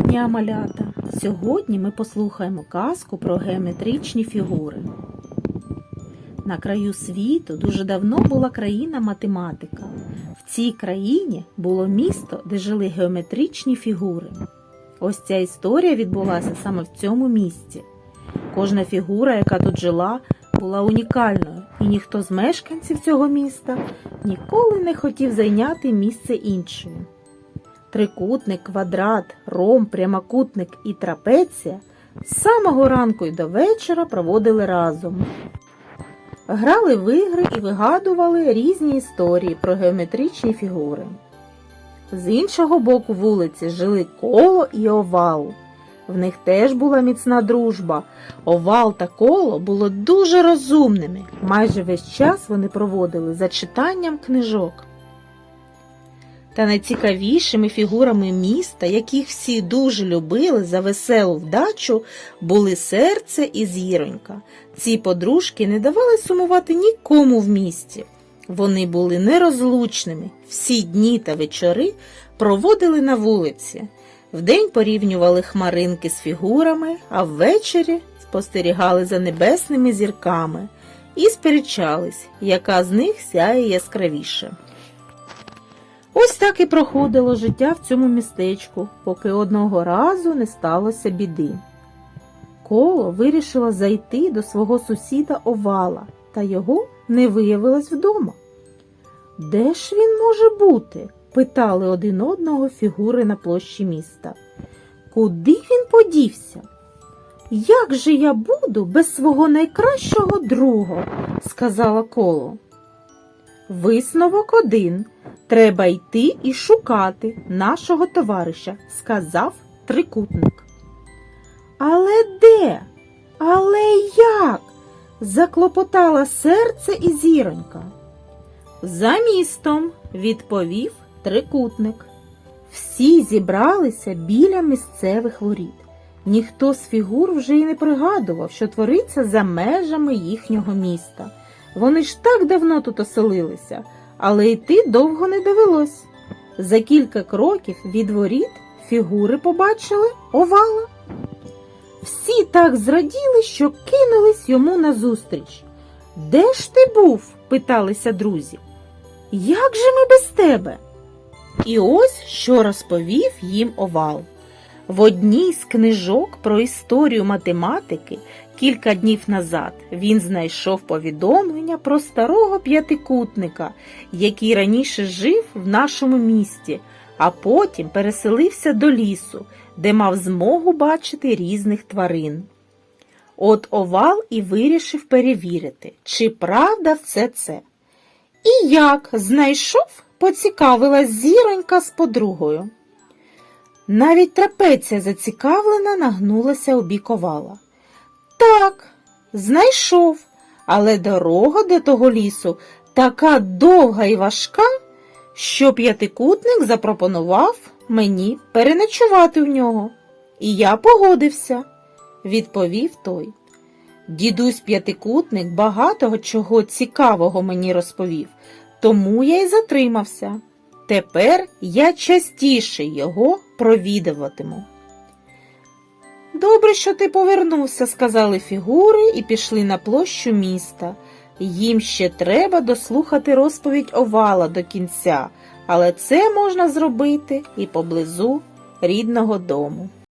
дня, малята! Сьогодні ми послухаємо казку про геометричні фігури. На краю світу дуже давно була країна математика. В цій країні було місто, де жили геометричні фігури. Ось ця історія відбулася саме в цьому місці. Кожна фігура, яка тут жила, була унікальною, і ніхто з мешканців цього міста ніколи не хотів зайняти місце іншої. Трикутник, квадрат, ром, прямокутник і трапеція з самого ранку й до вечора проводили разом. Грали в ігри і вигадували різні історії про геометричні фігури. З іншого боку вулиці жили коло і овал. В них теж була міцна дружба. Овал та коло були дуже розумними. Майже весь час вони проводили за читанням книжок. Та найцікавішими фігурами міста, яких всі дуже любили за веселу вдачу, були серце і зіронька. Ці подружки не давали сумувати нікому в місті. Вони були нерозлучними, всі дні та вечори проводили на вулиці. Вдень порівнювали хмаринки з фігурами, а ввечері спостерігали за небесними зірками і сперечались, яка з них сяє яскравіше. Ось так і проходило життя в цьому містечку, поки одного разу не сталося біди. Коло вирішила зайти до свого сусіда овала, та його не виявилось вдома. Де ж він може бути? питали один одного фігури на площі міста. Куди він подівся? Як же я буду без свого найкращого друга? сказала коло. Висновок один. Треба йти і шукати нашого товариша, сказав трикутник. Але де? Але як? заклопотала серце і зіронька. За містом, відповів трикутник. Всі зібралися біля місцевих воріт. Ніхто з фігур вже й не пригадував, що твориться за межами їхнього міста. Вони ж так давно тут оселилися, але йти довго не довелось. За кілька кроків від воріт фігури побачили овала. Всі так зраділи, що кинулись йому назустріч. Де ж ти був? питалися друзі. Як же ми без тебе? І ось що розповів їм овал. В одній з книжок про історію математики кілька днів назад він знайшов повідомлення про старого п'ятикутника, який раніше жив в нашому місті, а потім переселився до лісу, де мав змогу бачити різних тварин. От овал і вирішив перевірити, чи правда все це. І як знайшов, поцікавилась зіронька з подругою. Навіть трапеція зацікавлена нагнулася у бік овала. Так, знайшов, але дорога до того лісу така довга і важка, що п'ятикутник запропонував мені переночувати в нього. І я погодився, відповів той. Дідусь п'ятикутник багато чого цікавого мені розповів, тому я й затримався. Тепер я частіше його провідуватиму. Добре, що ти повернувся, сказали фігури і пішли на площу міста. Їм ще треба дослухати розповідь овала до кінця, але це можна зробити і поблизу рідного дому.